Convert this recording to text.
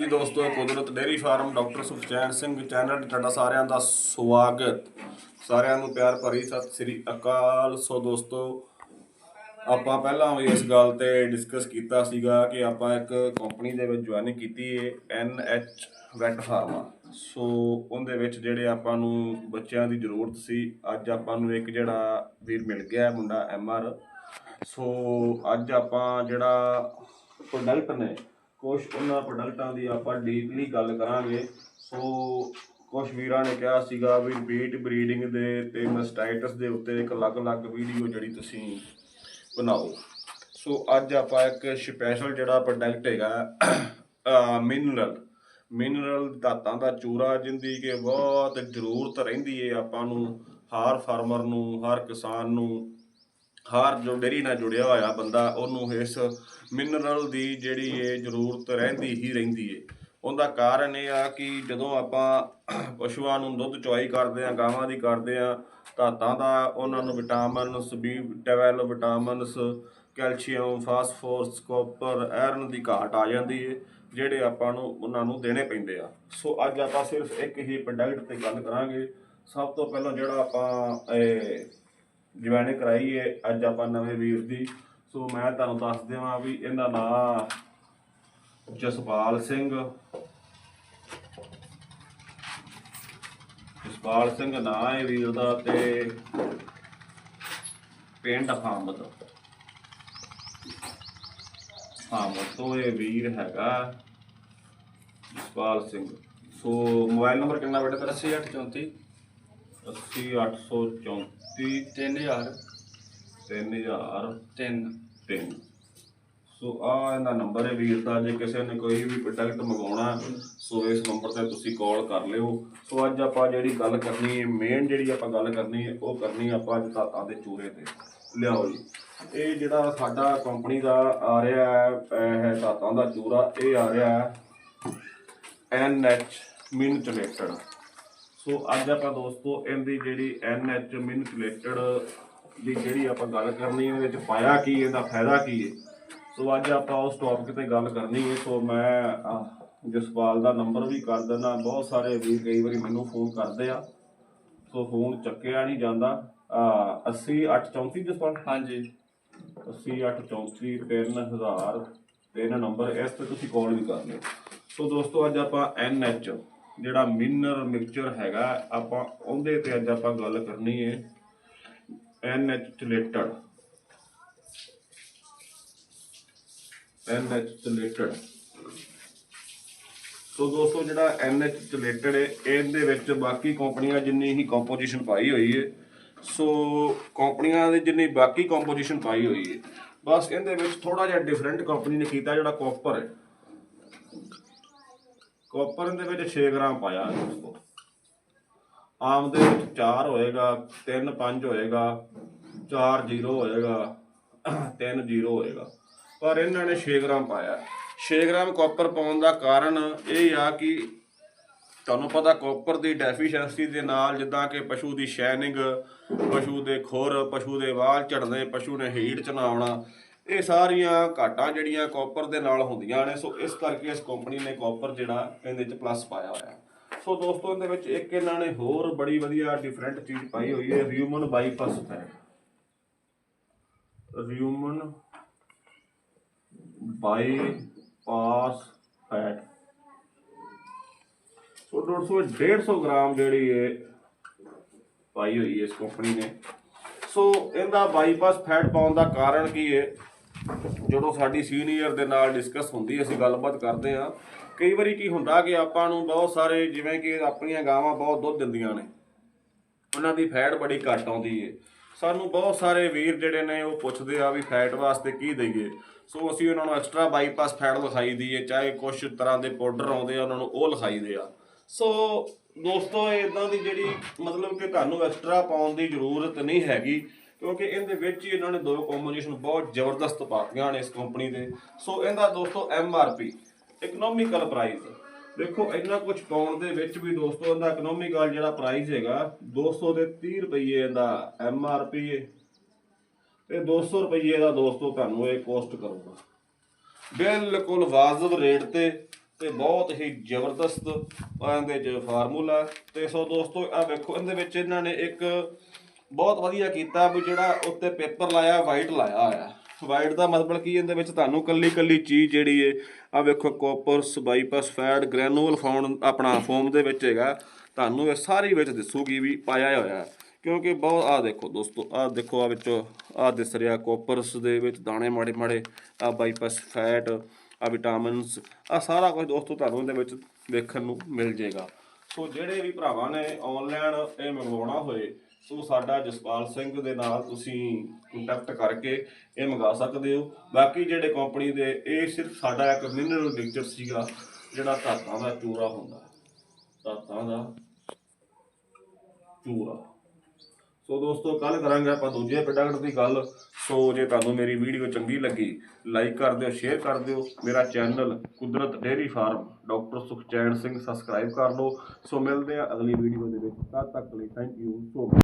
ਜੀ ਦੋਸਤੋ Kudrat dairy farm doctor Sukhchain Singh channel ਤੇ ਤੁਹਾਡਾ ਸਾਰਿਆਂ ਦਾ ਸਵਾਗਤ। ਸਾਰਿਆਂ ਨੂੰ ਪਿਆਰ ਭਰੀ ਸਤਿ ਸ੍ਰੀ ਅਕਾਲ। ਸੋ ਦੋਸਤੋ, ਆਪਾਂ ਪਹਿਲਾਂ ਵੀ ਇਸ ਗੱਲ ਤੇ ਡਿਸਕਸ ਕੀਤਾ ਸੀਗਾ ਕਿ ਆਪਾਂ ਇੱਕ ਕੰਪਨੀ ਦੇ ਵਿੱਚ ਜੁਆਇਨਿੰਗ ਕੀਤੀ ਹੈ ਐਚ ਵੈਟ ਫਾਰਮਾ ਸੋ ਉਹਦੇ ਵਿੱਚ ਜਿਹੜੇ ਆਪਾਂ ਨੂੰ ਬੱਚਿਆਂ ਦੀ ਜ਼ਰੂਰਤ ਸੀ, ਅੱਜ ਆਪਾਂ ਨੂੰ ਇੱਕ ਜਿਹੜਾ ਵੀਰ ਮਿਲ ਗਿਆ ਮੁੰਡਾ ਮੁੰਡਾ ਆਰ ਸੋ ਅੱਜ ਆਪਾਂ ਜਿਹੜਾ ਪ੍ਰੋਡਕਟ ਨੇ ਕੁਝ ਉਹਨਾਂ ਪ੍ਰੋਡਕਟਾਂ ਦੀ ਆਪਾਂ ਡੀਪਲੀ ਗੱਲ ਕਰਾਂਗੇ। ਸੋ ਕੁਝ ਵੀਰਾਂ ਨੇ ਕਿਹਾ ਸੀਗਾ ਵੀ ਬੀਟ ਬਰੀਡਿੰਗ ਦੇ ਤੇ ਮਸਟਾਈਟਸ ਦੇ ਉੱਤੇ ਇੱਕ ਅਲੱਗ-ਅਲੱਗ ਵੀਡੀਓ ਜਿਹੜੀ ਤੁਸੀਂ ਬਣਾਓ। ਸੋ ਅੱਜ ਆਪਾਂ ਇੱਕ ਸਪੈਸ਼ਲ ਜਿਹੜਾ ਪ੍ਰੋਡਕਟ ਹੈਗਾ ਮਿਨਰਲ ਮਿਨਰਲ ਧਾਤਾਂ ਦਾ ਚੂਰਾ ਜਿੰਦੀ ਕਿ ਬਹੁਤ ਜ਼ਰੂਰਤ ਰਹਿੰਦੀ ਹੈ ਆਪਾਂ ਨੂੰ, ਹਰ ਫਾਰਮਰ ਨੂੰ, ਹਰ ਕਿਸਾਨ ਨੂੰ। ਹਰ ਜੋ ਡੇਰੀ ਨਾਲ ਜੁੜਿਆ ਹੋਇਆ ਬੰਦਾ, ਉਹਨੂੰ ਇਸ ਮਿਨਰਲ ਦੀ ਜਿਹੜੀ ਏ ਜ਼ਰੂਰਤ ਰਹਿੰਦੀ ਹੀ ਰਹਿੰਦੀ ਏ। ਉਹਦਾ ਕਾਰਨ ਇਹ ਆ ਕਿ ਜਦੋਂ ਆਪਾਂ ਪਸ਼ੂਆਂ ਨੂੰ ਦੁੱਧ ਚੁਆਈ ਕਰਦੇ ਆ ਗਾਵਾਂ ਦੀ ਕਰਦੇ ਆ ਧਾਤਾਂ ਦਾ ਉਹਨਾਂ ਨੂੰ vitamins B 12 vitamins calcium phosphorus copper iron ਦੀ ਘਾਟ ਆ ਜਾਂਦੀ ਏ, ਜਿਹੜੇ ਆਪਾਂ ਨੂੰ ਉਹਨਾਂ ਨੂੰ ਦੇਣੇ ਪੈਂਦੇ ਆ। ਸੋ ਅੱਜ ਆਪਾਂ ਸਿਰਫ ਇੱਕ ਹੀ ਪ੍ਰੋਡਕਟ ਤੇ ਗੱਲ ਕਰਾਂਗੇ। ਸਭ ਤੋਂ ਪਹਿਲਾਂ ਜਿਹੜਾ ਆਪਾਂ, ਇਹ ਜੁਆਇਨਿੰਗ ਕਰਾਈ ਹੈ ਅੱਜ ਆਪਾਂ ਨਵੇਂ ਵੀਰ ਦੀ। ਸੋ ਮੈਂ ਤੁਹਾਨੂੰ ਦੱਸ ਦੇਵਾਂ ਵੀ ਇਹਦਾ ਨਾਮ ਜਸਪਾਲ ਸਿੰਘ। ਜਸਪਾਲ ਸਿੰਘ ਨਾਂ ਹੈ ਵੀਰ ਦਾ ਤੇ ਪਿੰਡ ਹਾਮਦ ਹਾਮਦ ਤੋਂ ਇਹ ਵੀਰ ਹੈਗਾ Jaspal Singh. So mobile number ਕਿੰਨਾ ਬੇਟਾ ਤੇਰਾ 8834 80834 3000 3000 3 ਤਿੰਨ ਸੋ ਆ ਇਹਦਾ ਨੰਬਰ ਹੈ ਵੀਰ ਦਾ ਜੇ ਕਿਸੇ ਨੇ ਕੋਈ ਵੀ ਪ੍ਰੋਡਕਟ ਮੰਗਾਉਣਾ ਸੋ ਇਸ ਨੰਬਰ ਤੇ ਤੁਸੀਂ ਕਾਲ ਕਰ ਲਿਓ। ਸੋ ਅੱਜ ਆਪਾਂ ਜਿਹੜੀ ਗੱਲ ਕਰਨੀ ਹੈ ਮੇਨ ਜਿਹੜੀ ਆਪਾਂ ਗੱਲ ਕਰਨੀ ਹੈ ਉਹ ਕਰਨੀ ਆਪਾਂ ਅੱਜ ਧਾਤਾਂ ਦੇ ਚੂਰੇ ਤੇ। ਲਿਆਓ ਜੀ। ਇਹ ਜਿਹੜਾ ਸਾਡਾ ਕੰਪਨੀ ਦਾ ਆ ਰਿਹਾ ਹੈ ਇਹ ਧਾਤਾਂ ਦਾ ਚੂਰਾ ਇਹ ਆ ਰਿਹਾ ਹੈ ਐਨਐਚ ਮਿਨਚੁਲੇਟਡ ਸੋ ਅੱਜ ਆਪਾਂ ਦੋਸਤੋ ਇਹਦੀ ਜਿਹੜੀ ਐਨਐਚ ਮਿਨਚੁਲੇਟਡ ਦੀ ਜਿਹੜੀ ਆਪਾਂ ਗੱਲ ਕਰਨੀ ਹੈ ਵਿੱਚ ਪਾਇਆ ਕੀ ਇਹਦਾ ਫਾਇਦਾ ਕੀ ਹੈ? ਸੋ ਅੱਜ ਆਪਾਂ ਉਸ ਟੌਪਿਕ ਤੇ ਗੱਲ ਕਰਨੀ ਹੈ। ਸੋ ਮੈਂ ਜਸਪਾਲ ਦਾ ਨੰਬਰ ਵੀ ਕਰ ਦਿੰਦਾ। ਬਹੁਤ ਸਾਰੇ ਵੀ ਕਈ ਵਾਰੀ ਮੈਨੂੰ ਫੋਨ ਕਰਦੇ ਆ। ਸੋ ਫੋਨ ਚੱਕਿਆ ਨਹੀਂ ਜਾਂਦਾ। ਅਹ, 80 834 ਜਸਪਾਲ? ਹਾਂਜੀ। 8834 3000 ਤਿੰਨ ਨੰਬਰ ਇਸ ਤੇ ਤੁਸੀਂ ਕਾਲ ਵੀ ਕਰ ਲਿਓ। ਸੋ ਦੋਸਤੋ ਅੱਜ ਆਪਾਂ NH ਜਿਹੜਾ ਮਿਨਰਲ ਮਿਕਸਚਰ ਹੈਗਾ, ਆਪਾਂ ਉਹਦੇ ਤੇ ਅੱਜ ਆਪਾਂ ਗੱਲ ਕਰਨੀ ਹੈ NH ਚਲੇਟਡ NH ਚਲੇਟਡ ਸੋ ਦੋਸਤੋ, ਜਿਹੜਾ NH ਚਲੇਟਡ ਹੈ ਇਹਦੇ ਵਿੱਚ ਬਾਕੀ ਕੰਪਨੀਆਂ ਜਿੰਨੀ ਹੀ ਕੰਪੋਜੀਸ਼ਨ ਪਾਈ ਹੋਈ ਹੈ ਸੋ ਕੰਪਨੀਆਂ ਦੇ ਜਿੰਨੀ ਬਾਕੀ ਕੰਪੋਜੀਸ਼ਨ ਪਾਈ ਹੋਈ ਹੈ ਬਸ ਇਹਦੇ ਵਿੱਚ ਥੋੜਾ ਜਿਹਾ ਡਿਫਰੈਂਟ ਕੰਪਨੀ ਨੇ ਕੀਤਾ ਜਿਹੜਾ ਕਾਪਰ ਹੈ ਕਾਪਰ ਦੇ ਵਿੱਚ 6 ਗ੍ਰਾਮ ਪਾਇਆ ਦੋਸਤੋ। ਆਮ ਦੇ ਵਿੱਚ 4 ਹੋਏਗਾ 3 5 ਹੋਏਗਾ 4 0 ਹੋਏਗਾ 3 0 ਹੋਏਗਾ। ਪਰ ਇਹਨਾਂ ਨੇ 6 ਗ੍ਰਾਮ ਪਾਇਆ 6 ਗ੍ਰਾਮ ਕਾਪਰ ਪਾਉਣ ਦਾ ਕਾਰਨ ਇਹ ਆ ਕਿ ਤੁਹਾਨੂੰ ਪਤਾ ਕਾਪਰ ਦੀ ਡੈਫੀਸ਼ੀਐਂਸੀ ਦੇ ਨਾਲ ਜਿੱਦਾਂ ਕਿ ਪਸ਼ੂ ਦੀ ਸ਼ਾਈਨਿੰਗ ਪਸ਼ੂ ਦੇ ਖੁਰ, ਪਸ਼ੂ ਦੇ ਵਾਲ ਝੜਨੇ, ਪਸ਼ੂ ਨੇ ਹੀਟ ਚ ਨਾ ਆਉਣਾ ਇਹ ਸਾਰੀਆਂ ਘਾਟਾਂ ਜਿਹੜੀਆਂ ਕਾਪਰ ਦੇ ਨਾਲ ਹੁੰਦੀਆਂ ਨੇ, ਸੋ ਇਸ ਕਰਕੇ ਇਸ ਕੰਪਨੀ ਨੇ ਕਾਪਰ ਜਿਹੜਾ ਇਹਦੇ ਚ ਪਲੱਸ ਪਾਇਆ ਹੋਇਆ। ਸੋ ਦੋਸਤੋ, ਇਹਦੇ ਵਿੱਚ ਇੱਕ ਇਹਨਾਂ ਨੇ ਹੋਰ ਬੜੀ ਵਧੀਆ ਡਿਫਰੈਂਟ ਚੀਜ਼ ਪਾਈ ਹੋਈ ਹੈ rumen bypass fat rumen bypass fat so 200 150 gram ਜਿਹੜੀ ਹੈ ਪਾਈ ਹੋਈ ਹੈ ਇਸ ਕੰਪਨੀ ਨੇ। ਸੋ ਇਹਦਾ ਬਾਈਪਾਸ ਫੈਟ ਪਾਉਣ ਦਾ ਕਾਰਨ ਕੀ ਹੈ? ਜਦੋਂ ਸਾਡੀ ਸੀਨੀਅਰ ਦੇ ਨਾਲ ਡਿਸਕਸ ਹੁੰਦੀ ਅਸੀਂ ਗੱਲਬਾਤ ਕਰਦੇ ਆ ਕਈ ਵਾਰੀ ਕੀ ਹੁੰਦਾ ਕਿ ਆਪਾਂ ਨੂੰ ਬਹੁਤ ਸਾਰੇ, ਜਿਵੇਂ ਕਿ ਆਪਣੀਆਂ ਗਾਵਾਂ ਬਹੁਤ ਦੁੱਧ ਦਿੰਦੀਆਂ ਨੇ। ਉਹਨਾਂ ਦੀ ਫੈਟ ਬੜੀ ਘੱਟ ਆਉਂਦੀ ਏ। ਸਾਨੂੰ ਬਹੁਤ ਸਾਰੇ ਵੀਰ ਜਿਹੜੇ ਨੇ, ਉਹ ਪੁੱਛਦੇ ਆ ਵੀ ਫੈਟ ਵਾਸਤੇ ਕੀ ਦਈਏ। ਸੋ ਅਸੀਂ ਉਹਨਾਂ ਨੂੰ ਐਕਸਟਰਾ ਬਾਈਪਾਸ ਫੈਟ ਲਿਖਾਈ ਦਈਏ ਚਾਹੇ ਕੁਝ ਤਰ੍ਹਾਂ ਦੇ ਪਾਊਡਰ ਆਉਂਦੇ ਆ, ਉਹਨਾਂ ਨੂੰ ਉਹ ਲਿਖਾਈ ਦੇ ਆ। ਸੋ ਦੋਸਤੋ ਇਦਾਂ ਦੀ ਜਿਹੜੀ ਮਤਲਬ ਕਿ ਤੁਹਾਨੂੰ ਐਕਸਟਰਾ ਪਾਉਣ ਦੀ ਜ਼ਰੂਰਤ ਨਹੀਂ ਹੈਗੀ ਕਿਉਂਕਿ ਇਹਦੇ ਵਿੱਚ ਹੀ ਇਹਨਾਂ ਨੇ ਦੋ ਕੰਬੀਨੇਸ਼ਨ ਬਹੁਤ ਜ਼ਬਰਦਸਤ ਪਾਤੀਆਂ ਨੇ ਇਸ ਕੰਪਨੀ ਦੇ। ਸੋ ਇਹਦਾ ਦੋਸਤੋ M R P economical price ਦੇਖੋ, ਇੰਨਾ ਕੁਝ ਪਾਉਣ ਦੇ ਵਿੱਚ ਵੀ ਦੋਸਤੋ ਇਹਦਾ ਇਕਨੋਮਿਕਲ ਜਿਹੜਾ ਪ੍ਰਾਈਸ ਹੈਗਾ 200 ਦੇ 30 ਰੁਪਏ ਇਹਦਾ ਐਮ ਆਰ ਪੀ ਹੈ ਤੇ 200 ਰੁਪਏ ਦਾ ਦੋਸਤੋ ਤੁਹਾਨੂੰ ਇਹ ਕੋਸਟ ਕਰੂਗਾ। ਬਿਲਕੁਲ ਵਾਜਬ ਰੇਟ ਤੇ ਤੇ ਬਹੁਤ ਹੀ ਜ਼ਬਰਦਸਤ ਇਹਦੇ ਚ ਫਾਰਮੂਲਾ ਤੇ ਸੋ ਦੋਸਤੋ ਆ ਵੇਖੋ, ਇਹਦੇ ਵਿੱਚ ਇਹਨਾਂ ਨੇ ਇੱਕ ਬਹੁਤ ਵਧੀਆ ਕੀਤਾ ਵੀ ਜਿਹੜਾ ਉੱਤੇ ਪੇਪਰ ਲਾਇਆ ਵਾਈਟ ਲਾਇਆ ਹੋਇਆ। ਵਾਈਟ ਦਾ ਮਤਲਬ ਕੀ ਇਹਦੇ ਵਿੱਚ ਤੁਹਾਨੂੰ ਕੱਲੀ ਕੱਲੀ ਚੀਜ਼ ਜਿਹੜੀ ਏ ਆ ਵੇਖੋ ਕੋਪਰਸ ਬਾਈਪਸ ਫੈਟ ਗ੍ਰੈਨੂਅਲ ਫਾਉਣ ਆਪਣਾ ਫੋਮ ਦੇ ਵਿੱਚ ਹੈਗਾ। ਤੁਹਾਨੂੰ ਇਹ ਸਾਰੀ ਵਿੱਚ ਦਿਸੂਗੀ ਵੀ ਪਾਇਆ ਹੋਇਆ। ਕਿਉਂਕਿ ਬਹੁਤ ਆ ਦੇਖੋ ਦੋਸਤੋ ਆ ਦੇਖੋ ਆ ਵਿੱਚੋਂ ਆ ਦਿਸ ਰਿਹਾ ਕੋਪਰਸ ਦੇ ਵਿੱਚ ਦਾਣੇ ਮਾੜੇ ਮਾੜੇ ਆ ਬਾਈਪਸ ਫੈਟ ਆ ਵਿਟਾਮਿਨਸ ਆ ਸਾਰਾ ਕੁਝ ਦੋਸਤੋ ਤੁਹਾਨੂੰ ਇਹਦੇ ਵਿੱਚ ਦੇਖਣ ਨੂੰ ਮਿਲ ਜਾਏਗਾ ਸੋ ਜਿਹੜੇ ਵੀ ਭਰਾਵਾਂ ਨੇ ਆਨਲਾਈਨ ਇਹ ਮੰਗਵਾਉਣਾ ਹੋਏ ਸੋ ਸਾਡਾ ਜਸਪਾਲ ਸਿੰਘ ਦੇ ਨਾਲ ਤੁਸੀਂ ਕੰਟੈਕਟ ਕਰਕੇ ਇਹ ਮੰਗਾ ਸਕਦੇ ਹੋ। ਬਾਕੀ ਜਿਹੜੇ ਕੰਪਨੀ ਦੇ, ਇਹ ਸਿਰਫ ਸਾਡਾ ਇੱਕ ਮਿਨਰਲ ਮਿਕਸਚਰ ਸੀਗਾ, ਜਿਹੜਾ ਧਾਤਾਂ ਦਾ ਚੂਰਾ ਹੁੰਦਾ। ਧਾਤਾਂ ਦਾ ਚੂਰਾ। ਸੋ ਦੋਸਤੋ ਕੱਲ ਕਰਾਂਗੇ ਆਪਾਂ ਦੂਜੇ ਪ੍ਰੋਡਕਟ ਦੀ ਗੱਲ। ਸੋ ਜੇ ਤੁਹਾਨੂੰ ਮੇਰੀ ਵੀਡੀਓ ਚੰਗੀ ਲੱਗੀ ਲਾਈਕ ਕਰ ਦਿਓ ਸ਼ੇਅਰ ਕਰ ਦਿਓ। ਮੇਰਾ channel Kudrat dairy farm doctor Sukhchain Singh subscribe ਕਰ ਲਓ। ਸੋ ਮਿਲਦੇ ਆ ਅਗਲੀ ਵੀਡੀਓ ਦੇ ਵਿੱਚ। ਤਦ ਤੱਕ ਲਈ ਥੈਂਕ ਯੂ ਸੋ ਮਚ